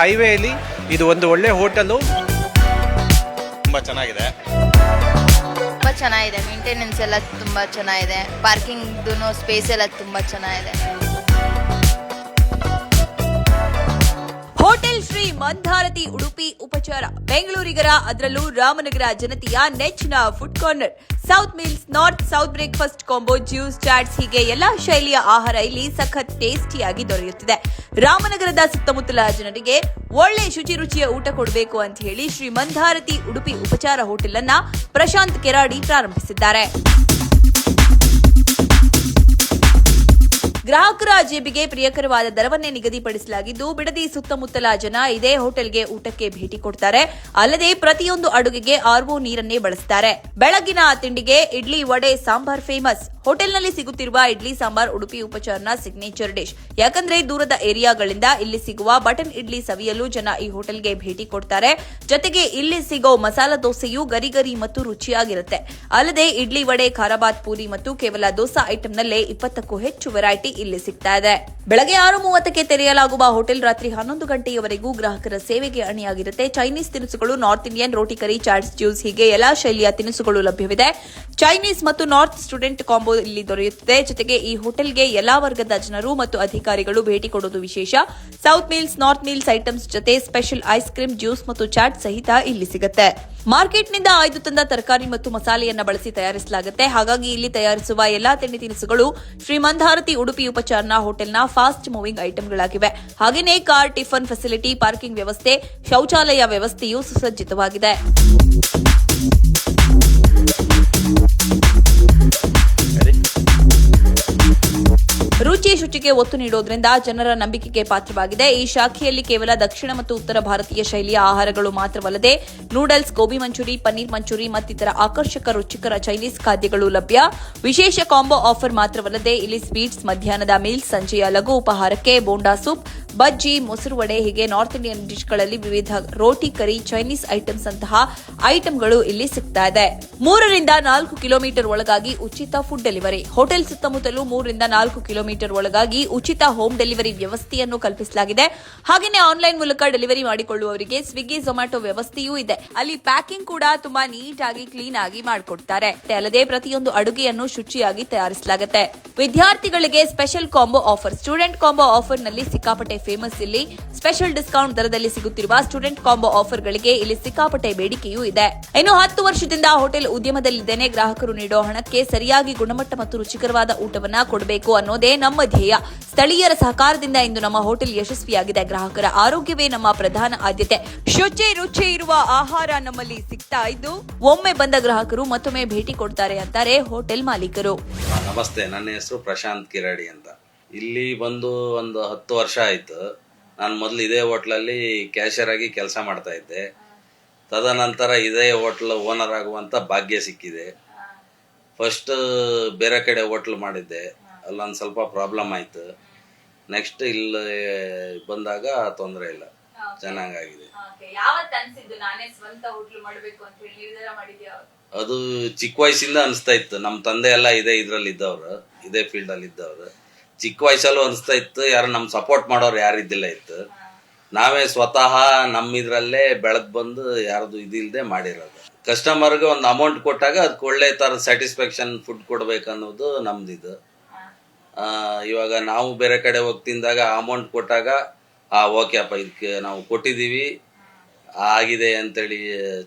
ಹೈವೇಲಿ ಇದು ಒಂದು ಒಳ್ಳೆ ಹೋಟೆಲು. ತುಂಬಾ ಚೆನ್ನಾಗಿದೆ. ತುಂಬಾ ಚೆನ್ನಾಗಿದೆ. ಮೇಂಟೆನೆನ್ಸ್ ಎಲ್ಲ ತುಂಬಾ ಚೆನ್ನಾಗಿದೆ. ಪಾರ್ಕಿಂಗ್ ಸ್ಪೇಸ್ ಎಲ್ಲ ತುಂಬಾ ಚೆನ್ನಾಗಿದೆ. ಹೋಟೆಲ್ ಶ್ರೀ ಮಂದಾರತಿ ಉಡುಪಿ ಉಪಚಾರ. ಬೆಂಗಳೂರಿಗರ ಅದರಲ್ಲೂ ರಾಮನಗರ ಜನತೆಯ ನೆಚ್ಚಿನ food corner south meals north south breakfast combo juice chats ಹೀಗೆ ಎಲ್ಲಾ ಶೈಲಿಯ ಆಹಾರ ಇಲ್ಲಿ ಸಖತ್ ಟೇಸ್ಟಿಯಾಗಿ ದೊರೆಯುತ್ತಿದೆ. ರಾಮನಗರದ ಸುತ್ತಮುತ್ತಲ ಜನರಿಗೆ ಒಳ್ಳೆ ಶುಚಿ ರುಚಿಯ ಊಟ ಕೊಡಬೇಕು ಅಂತ ಹೇಳಿ ಶ್ರೀ ಮಂದಾರತಿ ಉಡುಪಿ ಉಪಚಾರ ಹೋಟೆಲ್ ಅನ್ನ ಪ್ರಶಾಂತ್ ಕೆರಾಡಿ ಪ್ರಾರಂಭಿಸಿದ್ದಾರೆ. ಗ್ರಾಹಕರ ಜೇಬಿಗೆ ಪ್ರಿಯಕರವಾದ ದರವನ್ನೇ ನಿಗದಿಪಡಿಸಲಾಗಿದ್ದು, ಬಿಡದಿ ಸುತ್ತಮುತ್ತಲ ಜನ ಇದೇ ಹೋಟೆಲ್ಗೆ ಊಟಕ್ಕೆ ಭೇಟಿ ಕೊಡ್ತಾರೆ. ಅಲ್ಲದೆ ಪ್ರತಿಯೊಂದು ಅಡುಗೆಗೆ ಆರ್ವೋ ನೀರನ್ನೇ ಬಳಸ್ತಾರೆ. ಬೆಳಗಿನ ತಿಂಡಿಗೆ ಇಡ್ಲಿ ವಡೆ ಸಾಂಬಾರ್ ಫೇಮಸ್. ಹೋಟೆಲ್ನಲ್ಲಿ ಸಿಗುತ್ತಿರುವ ಇಡ್ಲಿ ಸಾಂಬಾರ್ ಉಡುಪಿ ಉಪಚಾರನ ಸಿಗ್ನೇಚರ್ ಡಿಶ್. ಯಾಕಂದ್ರೆ ದೂರದ ಏರಿಯಾಗಳಿಂದ ಇಲ್ಲಿ ಸಿಗುವ ಬಟನ್ ಇಡ್ಲಿ ಸವಿಯಲು ಜನ ಈ ಹೋಟೆಲ್ಗೆ ಭೇಟಿ ಕೊಡ್ತಾರೆ. ಜೊತೆಗೆ ಇಲ್ಲಿ ಸಿಗೋ ಮಸಾಲ ದೋಸೆಯು ಗರಿ ಗರಿ ಮತ್ತು ರುಚಿಯಾಗಿರುತ್ತೆ. ಅಲ್ಲದೆ ಇಡ್ಲಿ ವಡೆ ಖಾರಾಬಾತ್ ಪೂರಿ ಮತ್ತು ಕೇವಲ ದೋಸಾ ಐಟಂನಲ್ಲೇ ಇಪ್ಪತ್ತಕ್ಕೂ ಹೆಚ್ಚು ವೆರೈಟಿ ಇಲ್ಲಿ ಸಿಗ್ತಾ ಇದೆ ಬೆಳಗ್ಗೆ ಆರು ಮೂವತ್ತಕ್ಕೆ ತೆರೆಯಲಾಗುವ ಹೋಟೆಲ್ ರಾತ್ರಿ ಹನ್ನೊಂದು ಗಂಟೆಯವರೆಗೂ ಗ್ರಾಹಕರ ಸೇವೆಗೆ ಅಣಿಯಾಗಿರುತ್ತೆ. ಚೈನೀಸ್ ತಿನಿಸುಗಳು north Indian roti curry, chats, juice ಹೀಗೆ ಎಲ್ಲಾ ಶೈಲಿಯ ತಿನಿಸುಗಳು ಲಭ್ಯವಿದೆ. ಚೈನೀಸ್ ಮತ್ತು ನಾರ್ತ್ ಸ್ಟೂಡೆಂಟ್ ಕಾಂಬೋ ಇಲ್ಲಿ ದೊರೆಯುತ್ತದೆ. ಜೊತೆಗೆ ಈ ಹೋಟೆಲ್ಗೆ ಎಲ್ಲಾ ವರ್ಗದ ಜನರು ಮತ್ತು ಅಧಿಕಾರಿಗಳು ಭೇಟಿ ಕೊಡುವುದು ವಿಶೇಷ. South meals, north meals items ಜೊತೆ ಸ್ಪೆಷಲ್ ಐಸ್ ಕ್ರೀಮ್, ಜ್ಯೂಸ್ ಮತ್ತು ಚಾಟ್ ಸಹಿತ ಇಲ್ಲಿ ಸಿಗುತ್ತೆ. ಮಾರ್ಕೆಟ್ನಿಂದ ಆಯ್ದು ತಂದ ತರಕಾರಿ ಮತ್ತು ಮಸಾಲೆಯನ್ನ ಬಳಸಿ ತಯಾರಿಸಲಾಗುತ್ತೆ. ಹಾಗಾಗಿ ಇಲ್ಲಿ ತಯಾರಿಸುವ ಎಲ್ಲಾ ತಿಂಡಿ ತಿನಿಸುಗಳು ಶ್ರೀಮಂಧಾರತಿ ಉಡುಪಿ ಉಪಚಾರನ, ಹೋಟೆಲ್ನ ಫಾಸ್ಟ್ ಮೂವಿಂಗ್ ಐಟಂಗಳಾಗಿವೆ. ಹಾಗೆಯೇ ಕಾರ್, ಟಿಫನ್, ಫೆಸಿಲಿಟಿ, ಪಾರ್ಕಿಂಗ್ ವ್ಯವಸ್ಥೆ, ಶೌಚಾಲಯ ವ್ಯವಸ್ಥೆಯೂ ಸುಸಜ್ಜಿತವಾಗಿದೆ. ಶುಚಿಗೆ ಒತ್ತು ನೀಡೋದ್ರಿಂದ ಜನರ ನಂಬಿಕೆಗೆ ಪಾತ್ರವಾಗಿದೆ. ಈ ಶಾಖೆಯಲ್ಲಿ ಕೇವಲ ದಕ್ಷಿಣ ಮತ್ತು ಉತ್ತರ ಭಾರತೀಯ ಶೈಲಿಯ ಆಹಾರಗಳು ಮಾತ್ರವಲ್ಲದೆ, noodles, gobi manchurian, paneer manchurian ಮತ್ತಿತರ ಆಕರ್ಷಕ ರುಚಿಕರ ಚೈನೀಸ್ ಖಾದ್ಯಗಳು ಲಭ್ಯ. ವಿಶೇಷ ಕಾಂಬೋ ಆಫರ್ ಮಾತ್ರವಲ್ಲದೆ, ಇಲ್ಲಿ ಸ್ವೀಟ್ಸ್ ಮಧ್ಯಾಹ್ನದ ಮೀಲ್ಸ್, ಸಂಜೆಯ ಲಘು ಉಪಹಾರಕ್ಕೆ ಬೋಂಡಾ ಸೂಪ್ ಬಜ್ಜಿ, ಮೊಸರು ವಡೆ ಹೀಗೆ ನಾರ್ತ್ ಇಂಡಿಯನ್ ಡಿಶ್ಗಳಲ್ಲಿ ವಿವಿಧ ರೋಟಿ, ಕರಿ ಚೈನೀಸ್ ಐಟಮ್ಸ್ ಅಂತಹ ಐಟಂಗಳು ಇಲ್ಲಿ ಸಿಗ್ತಾ ಇದೆ. ಮೂರರಿಂದ ನಾಲ್ಕು ಕಿಲೋಮೀಟರ್ ಒಳಗಾಗಿ ಉಚಿತ ಫುಡ್ ಡೆಲಿವರಿ ಹೋಟೆಲ್ ಸುತ್ತಮುತ್ತಲೂ ಮೂರರಿಂದ ನಾಲ್ಕು ಕಿಲೋಮೀಟರ್ ಒಳಗಾಗಿ ಉಚಿತ ಹೋಮ್ ಡೆಲಿವರಿ ವ್ಯವಸ್ಥೆಯನ್ನು ಕಲ್ಪಿಸಲಾಗಿದೆ. ಹಾಗೆಯೇ ಆನ್ಲೈನ್ ಮೂಲಕ ಡೆಲಿವರಿ ಮಾಡಿಕೊಳ್ಳುವವರಿಗೆ ಸ್ವಿಗ್ಗಿ ಝೊಮ್ಯಾಟೊ ವ್ಯವಸ್ಥೆಯೂ ಇದೆ. ಅಲ್ಲಿ ಪ್ಯಾಕಿಂಗ್ ಕೂಡ ತುಂಬಾ ನೀಟ್ ಆಗಿ ಕ್ಲೀನ್ ಆಗಿ ಮಾಡಿಕೊಡ್ತಾರೆ. ಅಲ್ಲದೆ ಪ್ರತಿಯೊಂದು ಅಡುಗೆಯನ್ನು ಶುಚಿಯಾಗಿ ತಯಾರಿಸಲಾಗುತ್ತೆ. ವಿದ್ಯಾರ್ಥಿಗಳಿಗೆ special combo offer student combo ಆಫರ್ನಲ್ಲಿ ಸಿಕ್ಕಾಪಟ್ಟೆ ಫೇಮಸ್ ಇಲ್ಲಿ. ಸ್ಪೆಷಲ್ ಡಿಸ್ಕೌಂಟ್ ದರದಲ್ಲಿ ಸಿಗುತ್ತಿರುವ ಸ್ಟೂಡೆಂಟ್ ಕಾಂಬೋ ಆಫರ್ಗಳಿಗೆ ಇಲ್ಲಿ ಸಿಕ್ಕಾಪಟ್ಟೆ ಬೇಡಿಕೆಯೂ ಇದೆ. ಇನ್ನು ಹತ್ತು ವರ್ಷದಿಂದ ಹೋಟೆಲ್ ಉದ್ಯಮದಲ್ಲಿದ್ದೇನೆ. ಗ್ರಾಹಕರು ನೀಡೋ ಹಣಕ್ಕೆ ಸರಿಯಾಗಿ ಗುಣಮಟ್ಟ ಮತ್ತು ರುಚಿಕರವಾದ ಊಟವನ್ನ ಕೊಡಬೇಕು ಅನ್ನೋದೇ ನಮ್ಮ ಧ್ಯೇಯ. ಸ್ಥಳೀಯರ ಸಹಕಾರದಿಂದ ಇಂದು ನಮ್ಮ ಹೋಟೆಲ್ ಯಶಸ್ವಿಯಾಗಿದೆ. ಗ್ರಾಹಕರ ಆರೋಗ್ಯವೇ ನಮ್ಮ ಪ್ರಧಾನ ಆದ್ಯತೆ. ಶುಚಿ ರುಚಿ ಇರುವ ಆಹಾರ ನಮ್ಮಲ್ಲಿ ಸಿಗ್ತಾ ಇದ್ದು, ಒಮ್ಮೆ ಬಂದ ಗ್ರಾಹಕರು ಮತ್ತೊಮ್ಮೆ ಭೇಟಿ ಕೊಡ್ತಾರೆ ಅಂತಾರೆ ಹೋಟೆಲ್ ಮಾಲೀಕರು. ನಮಸ್ತೆ. ನನ್ನ ಹೆಸರು ಪ್ರಶಾಂತ್ ಕಿರಾಡಿ ಅಂತ. ಇಲ್ಲಿ ಬಂದು ಒಂದು ಹತ್ತು ವರ್ಷ ಆಯಿತು. ನಾನು ಮೊದಲು ಇದೇ ಹೋಟ್ಲಲ್ಲಿ ಕ್ಯಾಶಿಯರ್ ಆಗಿ ಕೆಲಸ ಮಾಡ್ತಾ ಇದ್ದೆ. ತದನಂತರ ಇದೇ ಹೋಟ್ಲ್ ಓನರ್ ಆಗುವಂಥ ಭಾಗ್ಯ ಸಿಕ್ಕಿದೆ. ಫಸ್ಟ್ ಬೇರೆ ಕಡೆ ಹೋಟ್ಲ್ ಮಾಡಿದ್ದೆ. ಅಲ್ಲೊಂದು ಸ್ವಲ್ಪ ಪ್ರಾಬ್ಲಮ್ ಆಯಿತು. ನೆಕ್ಸ್ಟ್ ಇಲ್ಲಿ ಬಂದಾಗ ತೊಂದರೆ ಇಲ್ಲ. ಚೆನ್ನಾಗಾಗಿದೆ. ಅದು ಚಿಕ್ಕ ವಯಸ್ಸಿಂದ ಅನಿಸ್ತಾ ಇತ್ತು. ನಮ್ಮ ತಂದೆ ಎಲ್ಲ ಇದೇ ಇದ್ರಲ್ಲಿ ಇದ್ದವ್ರು ಇದೇ ಫೀಲ್ಡ್ ಅಲ್ಲಿ ಇದ್ದವ್ರು ಚಿಕ್ಕ ವಯಸ್ಸಲ್ಲೂ ಅನಿಸ್ತಾ ಇತ್ತು, ಯಾರು ನಮ್ಮ ಸಪೋರ್ಟ್ ಮಾಡೋರು ಯಾರು ಇದ್ದಿಲ್ಲ ಇತ್ತು. ನಾವೇ ಸ್ವತಃ ನಮ್ಮ ಇದರಲ್ಲೇ ಬೆಳೆದು ಬಂದು ಯಾರ್ದು ಇದಿಲ್ಲದೆ ಮಾಡಿರೋದು. ಕಸ್ಟಮರ್ಗೆ ಒಂದು ಅಮೌಂಟ್ ಕೊಟ್ಟಾಗ ಅದಕ್ಕೆ ಒಳ್ಳೆ ಥರ ಸ್ಯಾಟಿಸ್ಫ್ಯಾಕ್ಷನ್ ಫುಡ್ ಕೊಡಬೇಕನ್ನೋದು ನಮ್ದಿದು. ಇವಾಗ ನಾವು ಬೇರೆ ಕಡೆ ಹೋಗಿ ತಿಂದಾಗ ಅಮೌಂಟ್ ಕೊಟ್ಟಾಗ, ಆ ಓಕೆ ಅಪ್ಪ ಇದಕ್ಕೆ ನಾವು ಕೊಟ್ಟಿದ್ದೀವಿ ಆಗಿದೆ ಅಂತೇಳಿ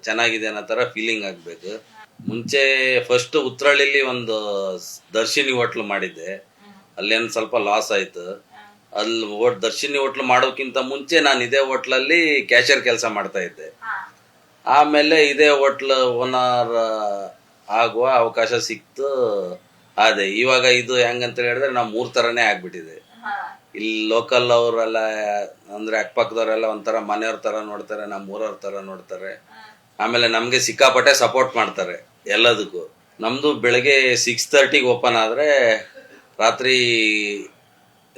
ಚೆನ್ನಾಗಿದೆ ಅನ್ನೋ ಥರ ಫೀಲಿಂಗ್ ಆಗಬೇಕು. ಮುಂಚೆ ಫಸ್ಟ್ ಉತ್ರಳ್ಳಿಲಿ ಒಂದು ದರ್ಶಿನಿ ಹೋಟ್ಲು ಮಾಡಿದ್ದೆ. ಅಲ್ಲೇನು ಸ್ವಲ್ಪ ಲಾಸ್ ಆಯ್ತು. ಅಲ್ಲಿ ಓಟ್ ದರ್ಶಿನಿ ಹೋಟ್ಲು ಮಾಡೋಕ್ಕಿಂತ ಮುಂಚೆ ನಾನು ಇದೇ ಹೋಟ್ಲಲ್ಲಿ ಕ್ಯಾಶಿಯರ್ ಕೆಲಸ ಮಾಡ್ತಾ ಇದ್ದೆ. ಆಮೇಲೆ ಇದೇ ಹೋಟ್ಲ್ ಓನರ್ ಆಗುವ ಅವಕಾಶ ಸಿಕ್ತು ಅದೇ ಇವಾಗ ಇದು ಹೆಂಗಂತ ಹೇಳಿದ್ರೆ ನಾವು ಮೂರ್ ತರನೇ ಆಗ್ಬಿಟ್ಟಿದೆ. ಇಲ್ಲಿ ಲೋಕಲ್ ಅವರೆಲ್ಲ ಅಂದ್ರೆ ಅಕ್ಕಪಕ್ಕದವರೆಲ್ಲ ಒಂಥರ ಮನೆಯವ್ರ ತರ ನೋಡ್ತಾರೆ ನಮ್ಮ ಊರವ್ರ ತರ ನೋಡ್ತಾರೆ. ಆಮೇಲೆ ನಮಗೆ ಸಿಕ್ಕಾಪಟ್ಟೆ ಸಪೋರ್ಟ್ ಮಾಡ್ತಾರೆ ಎಲ್ಲದಕ್ಕೂ. ನಮ್ದು ಬೆಳಗ್ಗೆ ಸಿಕ್ಸ್ ತರ್ಟಿಗೆ ಓಪನ್ ಆದ್ರೆ ರಾತ್ರಿ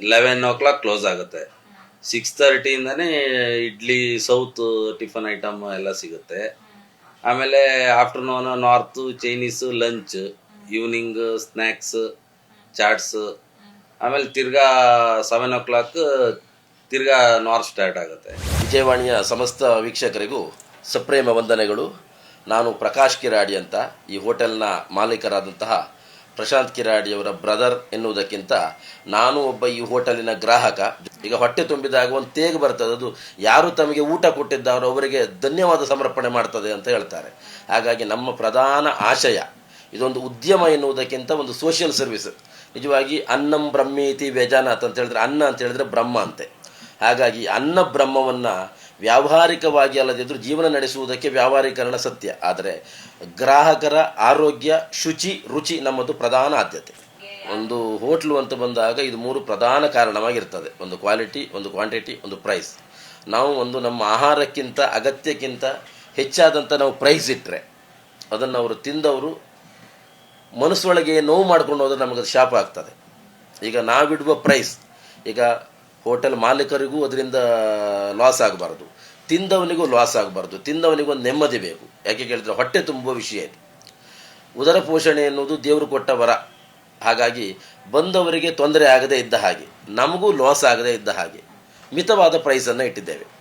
ಲೆವೆನ್ ಓ ಕ್ಲಾಕ್ ಕ್ಲೋಸ್ ಆಗುತ್ತೆ ಸಿಕ್ಸ್ ತರ್ಟಿಯಿಂದನೇ ಇಡ್ಲಿ, ಸೌತ್ ಟಿಫನ್ ಐಟಮ್ ಎಲ್ಲ ಸಿಗುತ್ತೆ. ಆಮೇಲೆ afternoon north Chinese lunch evening snacks chats ಆಮೇಲೆ ತಿರ್ಗಾ ಸೆವೆನ್ ಓ ಕ್ಲಾಕ್ ತಿರ್ಗಾ ನಾರ್ತ್ ಸ್ಟಾರ್ಟ್ ಆಗುತ್ತೆ. ವಿಜಯವಾಣಿಯ ಸಮಸ್ತ ವೀಕ್ಷಕರಿಗೂ ಸಪ್ರೇಮ ವಂದನೆಗಳು. ನಾನು ಪ್ರಕಾಶ್ ಕಿರಾಡಿ ಅಂತ, ಈ ಹೋಟೆಲ್ನ ಮಾಲೀಕರಾದಂತಹ ಪ್ರಶಾಂತ್ ಕಿರಾಡಿಯವರ ಬ್ರದರ್ ಎನ್ನುವುದಕ್ಕಿಂತ ನಾನು ಒಬ್ಬ ಈ ಹೋಟೆಲಿನ ಗ್ರಾಹಕ. ಈಗ ಹೊಟ್ಟೆ ತುಂಬಿದಾಗ ಒಂದು ತೇಗ್ ಬರ್ತದೆ. ಅದು ಯಾರು ತಮಗೆ ಊಟ ಕೊಟ್ಟಿದ್ದಾರೋ ಅವರಿಗೆ ಧನ್ಯವಾದ ಸಮರ್ಪಣೆ ಮಾಡ್ತದೆ ಅಂತ ಹೇಳ್ತಾರೆ. ಹಾಗಾಗಿ ನಮ್ಮ ಪ್ರಧಾನ ಆಶಯ, ಇದೊಂದು ಉದ್ಯಮ ಎನ್ನುವುದಕ್ಕಿಂತ ಒಂದು ಸೋಷಿಯಲ್ ಸರ್ವಿಸ್ ನಿಜವಾಗಿ ಅನ್ನಂ ಬ್ರಹ್ಮೀತಿ ವ್ಯಜಾನಾಥ್ ಅಂತ ಹೇಳಿದ್ರೆ ಅನ್ನ ಅಂತ ಹೇಳಿದ್ರೆ ಬ್ರಹ್ಮ ಅಂತೆ. ಹಾಗಾಗಿ ಅನ್ನ ಬ್ರಹ್ಮವನ್ನು ವ್ಯಾವಹಾರಿಕವಾಗಿ ಅಲ್ಲದಿದ್ದರೂ ಜೀವನ ನಡೆಸುವುದಕ್ಕೆ ವ್ಯಾವಹಾರೀಕರಣ ಸತ್ಯ. ಆದರೆ ಗ್ರಾಹಕರ ಆರೋಗ್ಯ, ಶುಚಿ, ರುಚಿ ನಮ್ಮದು ಪ್ರಧಾನ ಆದ್ಯತೆ. ಒಂದು ಹೋಟ್ಲು ಅಂತ ಬಂದಾಗ ಇದು ಮೂರು ಪ್ರಧಾನ ಕಾರಣವಾಗಿರ್ತದೆ. ಒಂದು ಕ್ವಾಲಿಟಿ, ಒಂದು ಕ್ವಾಂಟಿಟಿ, ಒಂದು ಪ್ರೈಸ್. ನಾವು ಒಂದು ನಮ್ಮ ಆಹಾರಕ್ಕಿಂತ ಅಗತ್ಯಕ್ಕಿಂತ ಹೆಚ್ಚಾದಂಥ ನಾವು ಪ್ರೈಸ್ ಇಟ್ಟರೆ ಅದನ್ನು ಅವರು ತಿಂದವರು ಮನಸ್ಸೊಳಗೆ ನೋವು ಮಾಡ್ಕೊಂಡು ಹೋದ್ರೆ ನಮಗೆ ಶಾಪ ಆಗ್ತದೆ. ಈಗ ನಾವಿಡುವ ಪ್ರೈಸ್, ಈಗ ಹೋಟೆಲ್ ಮಾಲೀಕರಿಗೂ ಅದರಿಂದ ಲಾಸ್ ಆಗಬಾರ್ದು. ತಿಂದವನಿಗೂ ಲಾಸ್ ಆಗಬಾರ್ದು. ತಿಂದವನಿಗೊಂದು ನೆಮ್ಮದಿ ಬೇಕು. ಯಾಕೆ ಕೇಳಿದ್ರೆ ಹೊಟ್ಟೆ ತುಂಬುವ ವಿಷಯ ಇದು. ಉದರ ಪೋಷಣೆ ಎನ್ನುವುದು ದೇವರು ಕೊಟ್ಟ ವರ. ಹಾಗಾಗಿ ಬಂದವರಿಗೆ ತೊಂದರೆ ಆಗದೇ ಇದ್ದ ಹಾಗೆ, ನಮಗೂ ಲಾಸ್ ಆಗದೇ ಇದ್ದ ಹಾಗೆ ಮಿತವಾದ ಪ್ರೈಸನ್ನು ಇಟ್ಟಿದ್ದೇವೆ.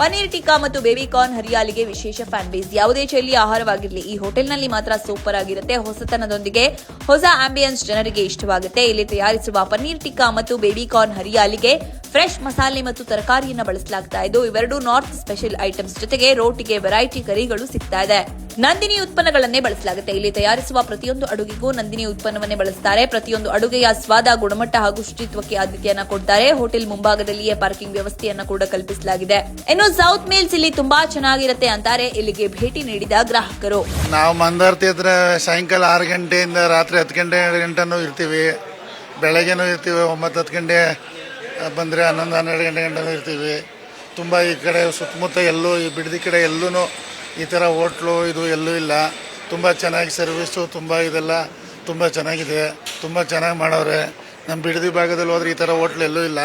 ಪನೀರ್ ಟಿಕ್ಕಾ ಮತ್ತು ಬೇಬಿ ಕಾರ್ನ್ ಹರಿಯಾಲಿಗೆ ವಿಶೇಷ ಫ್ಯಾನ್ ಬೇಸ್ ಯಾವುದೇ ಶೈಲಿಯ ಆಹಾರವಾಗಿರಲಿ, ಈ ಹೋಟೆಲ್ನಲ್ಲಿ ಮಾತ್ರ ಸೂಪರ್ ಆಗಿರುತ್ತೆ. ಹೊಸತನದೊಂದಿಗೆ ಹೊಸ ಆಂಬಿಯನ್ಸ್ ಜನರಿಗೆ ಇಷ್ಟವಾಗುತ್ತೆ. ಇಲ್ಲಿ ತಯಾರಿಸುವ ಪನ್ನೀರ್ ಟಿಕ್ಕಾ ಮತ್ತು ಬೇಬಿ ಕಾರ್ನ್ ಹರಿಯಾಲಿಗೆ ಫ್ರೆಶ್ ಮಸಾಲೆ ಮತ್ತು ತರಕಾರಿಯನ್ನ ಬಳಸಲಾಗ್ತಾ ಇದ್ದು ಇವೆರಡು ನಾರ್ತ್ ಸ್ಪೆಷಲ್ ಐಟಮ್ಸ್ ಜೊತೆಗೆ ರೋಟಿಗೆ ವೆರೈಟಿ ಕರಿಗಳು ಸಿಗ್ತಾ ಇದೆ. ನಂದಿನಿ ಉತ್ಪನ್ನಗಳನ್ನೇ ಬಳಸಲಾಗುತ್ತೆ. ಇಲ್ಲಿ ತಯಾರಿಸುವ ಪ್ರತಿಯೊಂದು ಅಡುಗೆಗೂ ನಂದಿನಿ ಉತ್ಪನ್ನವನ್ನೇ ಬಳಸ್ತಾರೆ. ಪ್ರತಿಯೊಂದು ಅಡುಗೆಯ ಸ್ವಾದ, ಗುಣಮಟ್ಟ ಹಾಗೂ ಶುಚಿತ್ವಕ್ಕೆ ಆದ್ಯತೆಯನ್ನ ಕೊಡ್ತಾರೆ. ಹೋಟೆಲ್ ಮುಂಭಾಗದಲ್ಲಿಯೇ ಪಾರ್ಕಿಂಗ್ ವ್ಯವಸ್ಥೆಯನ್ನ ಕೂಡ ಕಲ್ಪಿಸಲಾಗಿದೆ. ಇನ್ನು ಸೌತ್ ಮೇಲ್ಸ್ ಇಲ್ಲಿ ತುಂಬಾ ಚೆನ್ನಾಗಿರುತ್ತೆ ಅಂತಾರೆ. ಇಲ್ಲಿಗೆ ಭೇಟಿ ನೀಡಿದ ಗ್ರಾಹಕರು. ನಾವು ಮಂದಾರ್ತಿ ಹತ್ರ ಸಾಯಂಕಾಲ ಆರು ಗಂಟೆಯಿಂದ ರಾತ್ರಿ ಹತ್ತು ಗಂಟೆ ಗಂಟನೂ ಇರ್ತೀವಿ. ಬೆಳಗ್ಗೆನೂ ಇರ್ತೀವಿ, ಒಂಬತ್ತು ಹತ್ತು ಗಂಟೆ ಬಂದರೆ ಹನ್ನೊಂದು, ಹನ್ನೆರಡು ಗಂಟೆ ಗಂಟೆ ಇರ್ತೀವಿ. ತುಂಬ ಈ ಕಡೆ ಸುತ್ತಮುತ್ತ ಎಲ್ಲೂ, ಈ ಬಿಡದಿ ಕಡೆ ಎಲ್ಲೂ ಈ ಥರ ಹೋಟ್ಲು ಇದು ಎಲ್ಲೂ ಇಲ್ಲ. ತುಂಬ ಚೆನ್ನಾಗಿ ಸರ್ವಿಸು, ತುಂಬ ಇದೆಲ್ಲ ತುಂಬ ಚೆನ್ನಾಗಿದೆ. ತುಂಬ ಚೆನ್ನಾಗಿ ಮಾಡೋರೆ ನಮ್ಮ ಬಿಡದಿ ಭಾಗದಲ್ಲಿ ಹೋದ್ರೆ ಈ ಥರ ಹೋಟ್ಲು ಎಲ್ಲೂ ಇಲ್ಲ.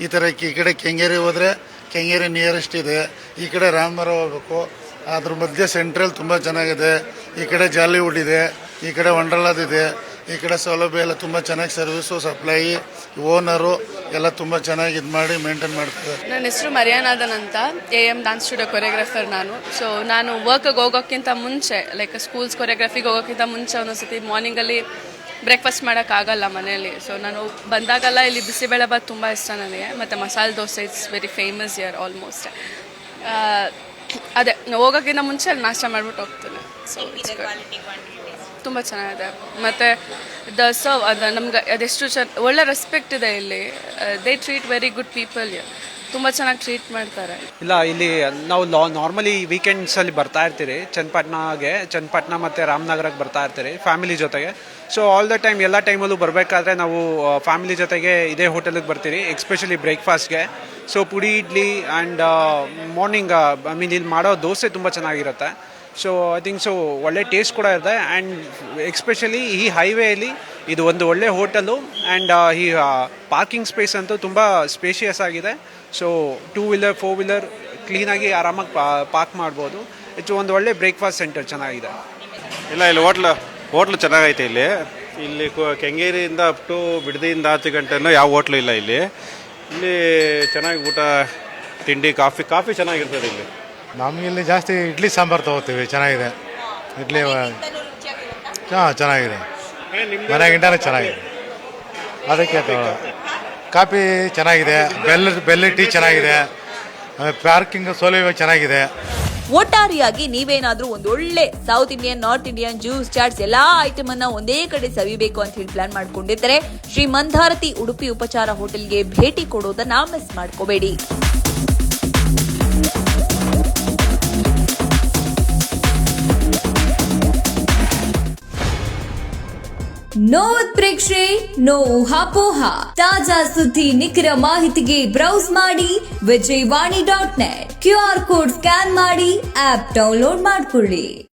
ಈ ಥರ ಈ ಕಡೆ ಕೆಂಗೇರಿ ಹೋದರೆ ಕೆಂಗೇರಿ ನಿಯರೆಸ್ಟ್ ಇದೆ. ಈ ಕಡೆ ರಾಮರ ಹೋಗಬೇಕು. ಅದ್ರ ಮಧ್ಯೆ ಸೆಂಟ್ರಲ್ ತುಂಬ ಚೆನ್ನಾಗಿದೆ. ಈ ಕಡೆ ಜಾಲಿವುಡ್ ಇದೆ. ಈ ಕಡೆ ವಂಡರ್ಲಾದ್ ಇದೆ. ಈ ಕಡೆ ಸೌಲಭ್ಯ ಎಲ್ಲ ತುಂಬ ಚೆನ್ನಾಗಿ ಸರ್ವಿಸು ಸಪ್ಲೈ ಓನರು ಎಲ್ಲ ತುಂಬ ಚೆನ್ನಾಗಿ ಇದು ಮಾಡಿ ಮೇಂಟೈನ್ ಮಾಡ್ತಾರೆ ನನ್ನ ಹೆಸರು ಮರ್ಯಾನಾದನ್ ಅಂತ A M dance studio choreographer ನಾನು. ಸೊ ನಾನು ವರ್ಕ್ಗೆ ಹೋಗೋಕ್ಕಿಂತ ಮುಂಚೆ ಲೈಕ್ ಸ್ಕೂಲ್ಸ್ ಕೊರಿಯೋಗ್ರಫಿಗೆ ಹೋಗೋಕ್ಕಿಂತ ಮುಂಚೆ ಒಂದೊಂದ್ಸತಿ ಮಾರ್ನಿಂಗಲ್ಲಿ ಬ್ರೇಕ್ಫಾಸ್ಟ್ ಮಾಡೋಕ್ಕಾಗಲ್ಲ ಮನೆಯಲ್ಲಿ. ಸೊ ನಾನು ಬಂದಾಗಲ್ಲ ಇಲ್ಲಿ ಬಿಸಿಬೇಳೆಬಾತ್ ತುಂಬ ಇಷ್ಟ ನನಗೆ. ಮತ್ತು masala dosa it's very famous here almost ಅದೇ ಹೋಗೋಕ್ಕಿಂತ ಮುಂಚೆ ಅಲ್ಲಿ ನಾಷ್ಟ ಮಾಡ್ಬಿಟ್ಟು ಹೋಗ್ತೇನೆ. ಸೊ ತುಂಬ ಚೆನ್ನಾಗಿದೆ. ಮತ್ತು ದ ಸರ್ವ್ ಅದು ನಮ್ಗೆ ಅದೆಷ್ಟು ಚೆನ್ನ ಒಳ್ಳೆ ರೆಸ್ಪೆಕ್ಟ್ ಇದೆ ಇಲ್ಲಿ. They treat very good people ತುಂಬ ಚೆನ್ನಾಗಿ ಟ್ರೀಟ್ ಮಾಡ್ತಾರೆ. ಇಲ್ಲ, ಇಲ್ಲಿ ನಾವು ನಾರ್ಮಲಿ ವೀಕೆಂಡ್ಸಲ್ಲಿ ಬರ್ತಾ ಇರ್ತೀರಿ. ಚನ್ನಪಟ್ಟಣಗೆ, ಚನ್ನಪಟ್ಟಣ ಮತ್ತು ರಾಮನಗರಕ್ಕೆ ಬರ್ತಾ ಇರ್ತೀರಿ ಫ್ಯಾಮಿಲಿ ಜೊತೆಗೆ. ಸೊ ಆಲ್ ದ ಟೈಮ್ ಎಲ್ಲ ಟೈಮಲ್ಲೂ ಬರಬೇಕಾದ್ರೆ ನಾವು ಫ್ಯಾಮಿಲಿ ಜೊತೆಗೆ ಇದೇ ಹೋಟೆಲಿಗೆ ಬರ್ತೀರಿ especially ಬ್ರೇಕ್ಫಾಸ್ಟ್ಗೆ so podi, idli and morning I mean ಇಲ್ಲಿ ಮಾಡೋ ದೋಸೆ ತುಂಬ ಚೆನ್ನಾಗಿರುತ್ತೆ. ಸೊ ಐ ಥಿಂಕ್ ಸೊ ಒಳ್ಳೆ ಟೇಸ್ಟ್ ಕೂಡ ಇದೆ. ಆ್ಯಂಡ್ ಎಕ್ಸ್ಪೆಷಲಿ ಈ ಹೈವೇಯಲ್ಲಿ ಇದು ಒಂದು ಒಳ್ಳೆ ಹೋಟೆಲು ಆ್ಯಂಡ್ ಈ ಪಾರ್ಕಿಂಗ್ ಸ್ಪೇಸ್ ಅಂತೂ ತುಂಬ ಸ್ಪೇಷಿಯಸ್ ಆಗಿದೆ. So two wheeler four wheeler ಕ್ಲೀನಾಗಿ ಆರಾಮಾಗಿ ಪಾರ್ಕ್ ಮಾಡ್ಬೋದು. ಇದು ಒಂದು ಒಳ್ಳೆ ಬ್ರೇಕ್ಫಾಸ್ಟ್ ಸೆಂಟರ್ ಚೆನ್ನಾಗಿದೆ. ಇಲ್ಲ, ಇಲ್ಲಿ ಹೋಟ್ಲು ಹೋಟ್ಲು ಚೆನ್ನಾಗೈತೆ ಇಲ್ಲಿ. ಇಲ್ಲಿ ಕೆಂಗೇರಿಯಿಂದ ಅಪ್ ಟು ಬಿಡದಿಯಿಂದ ಹತ್ತು ಗಂಟೆನೂ ಯಾವ ಹೋಟ್ಲು ಇಲ್ಲ ಇಲ್ಲಿ. ಇಲ್ಲಿ ಚೆನ್ನಾಗಿ ಊಟ, ತಿಂಡಿ, ಕಾಫಿ ಕಾಫಿ ಚೆನ್ನಾಗಿರ್ತದೆ ಇಲ್ಲಿ. ನಮ್ಗೆ ಇಲ್ಲಿ ಜಾಸ್ತಿ ಇಡ್ಲಿ ಸಾಂಬಾರು ತಗೋತೀವಿ ಚೆನ್ನಾಗಿದೆ. ಇಡ್ಲಿ ಹಾಂ ಚೆನ್ನಾಗಿದೆ. ಮನೆಗಿಂತಲೂ ಚೆನ್ನಾಗಿದೆ. ಅದಕ್ಕೆ. ಕಾಫಿ ಚೆನ್ನಾಗಿದೆ ಬೆಲ್ಲ ಬೆಲ್ಲ ಟೀ ಚೆನ್ನಾಗಿದೆ ಆಮೇಲೆ ಪಾರ್ಕಿಂಗ್ ಸೌಲಭ್ಯ ಚೆನ್ನಾಗಿದೆ. ಒಟ್ಟಾರೆಯಾಗಿ ನೀವೇನಾದ್ರೂ ಒಂದು ಒಳ್ಳೆ south Indian north Indian juice chats ಎಲ್ಲಾ ಐಟಮ್ ಅನ್ನ ಒಂದೇ ಕಡೆ ಸವಿಬೇಕು ಅಂತ ಹೇಳಿ ಪ್ಲಾನ್ ಮಾಡ್ಕೊಂಡಿದ್ದರೆ ಶ್ರೀ ಮಂದಾರತಿ ಉಡುಪಿ ಉಪಚಾರ ಹೋಟೆಲ್ಗೆ ಭೇಟಿ ಕೊಡೋದನ್ನ ಮಿಸ್ ಮಾಡ್ಕೋಬೇಡಿ. ನೋ ಉತ್ಪ್ರೇಕ್ಷೆ ನೋ ಊಹಾಪೋಹ ತಾಜಾ ಸುದ್ದಿ ನಿಖರ ಮಾಹಿತಿಗೆ ಬ್ರೌಸ್ ಮಾಡಿ Vijayavani dot net Q R code scan ಮಾಡಿ ಆಪ್ ಡೌನ್ಲೋಡ್ ಮಾಡಿಕೊಳ್ಳಿ.